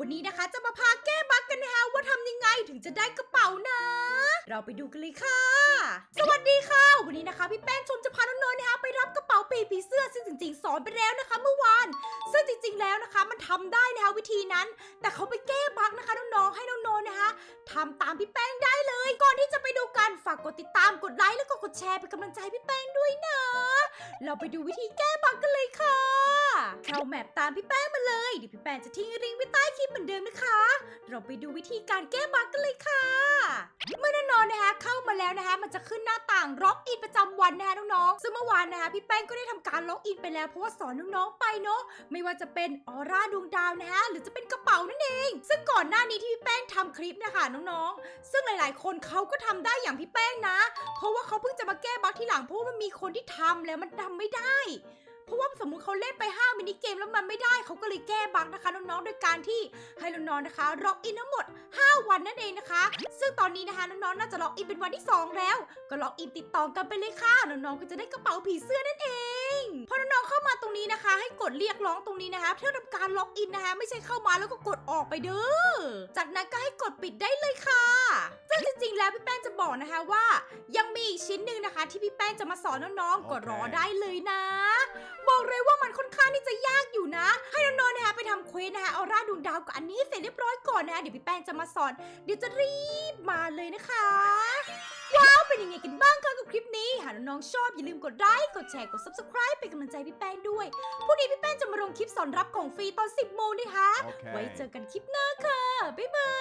วันนี้นะคะจะมาพาแก้บั๊กกันนะคะว่าทำยังไงถึงจะได้กระเป๋านะ เราไปดูกันเลยค่ะ สวัสดีค่ะ วันนี้นะคะพี่แป้งชมจะพาน้องๆนะคะไปรับกระเป๋าปีผีเสื้อซึ่งจริงๆ สอนไปแล้วนะคะเมื่อวาน ซึ่งจริง ๆ แล้วนะคะ มันทำได้นะคะวิธีนั้น แต่เขาไปแก้บั๊กนะคะน้องๆให้น้องๆนะคะทำตามพี่แป้งได้เลย ก่อนที่จะไปดูกันฝากกดติดตามกดไลค์แล้วก็กดแชร์เป็นกำลังใจพี่แป้งด้วยนะ เราไปดูวิธีแก้บั๊กกันเลยค่ะาแมปตามพี่แป้งมาเลย เดี๋ยวพี่แป้งจะทิ้งลิงก์ไว้ใต้คลิปเหมือนเดิมนะคะ เราไปดูวิธีการแก้บั๊กกันเลยค่ะ เมื่อน้องๆนะคะ เข้ามาแล้วนะคะ มันจะขึ้นหน้าต่างล็อกอินประจำวันนะคะน้องๆซึ่งเมื่อวานนะคะพี่แป้งก็ได้ทำการล็อกอินไปแล้วเพราะว่าสอนน้องๆไปเนาะไม่ว่าจะเป็นออร่าดวงดาวนะคะหรือจะเป็นกระเป๋านั่นเอง ซึ่งก่อนหน้านี้ที่พี่แป้งทำคลิปนะคะน้องๆ ซึ่งหลายๆ คนเขาก็ทำได้อย่างพี่แป้งนะ เพราะว่าเขาเพิ่งจะมาแก้บั๊กทีหลังเพราะว่ามันมีคนที่ทำแล้วมันทำไม่ได้ะว่าสมมุติเขาเล่นไป5มินิเกมแล้วมันไม่ได้เขาก็เลยแก้บั๊กนะคะน้องๆโดยการที่ให้น้องๆนะคะล็อกอินทั้งหมด 5 วันนั่นเองนะคะ ซึ่งตอนนี้นะคะน้องๆน่าจะล็อกอินเป็นวันที่ 2 แล้ว ก็ล็อกอินติดต่อกันไปเลยค่ะน้องๆก็จะได้กระเป๋าผีเสื้อนั่นเองพอน้องๆเข้ามาตรงนี้นะคะ ให้กดเรียกร้องตรงนี้นะคะเพื่อทำการล็อกอินนะคะ ไม่ใช่เข้ามาแล้วก็กดออกไปเด้อจากนั้นก็ให้กดปิดได้เลยค่ะซึ่งจริงๆแล้วพี่แป้งจะบอกนะคะว่า ยังมีอีกชิ้นหนึ่งนะคะ ที่พี่แป้งจะมาสอนน้องๆก็รอได้เลยนะ บอกเลยว่ามันค่อนข้างที่จะยากอยู่นะ ให้น้องๆนะคะไปทำเควสนะคะเอาร่าดวงดาวกับอันนี้ให้เสร็จเรียบร้อยก่อนนะคะเดี๋ยวพี่แป้งจะมาสอน เดี๋ยวจะรีบมาเลยนะคะ ว้าวเป็นยังไงกันบ้างคะกับคลิปนี้ หากน้องๆชอบอย่าลืมกดไลค์กดแชร์กด subscribe เป็นกำลังใจพี่แป้งด้วยพรุ่งนี้พี่แป้งจะมาลงคลิปสอนรับของฟรีตอน 10โมงนะคะ ไว้เจอกันคลิปหน้าค่ะบ๊ายบาย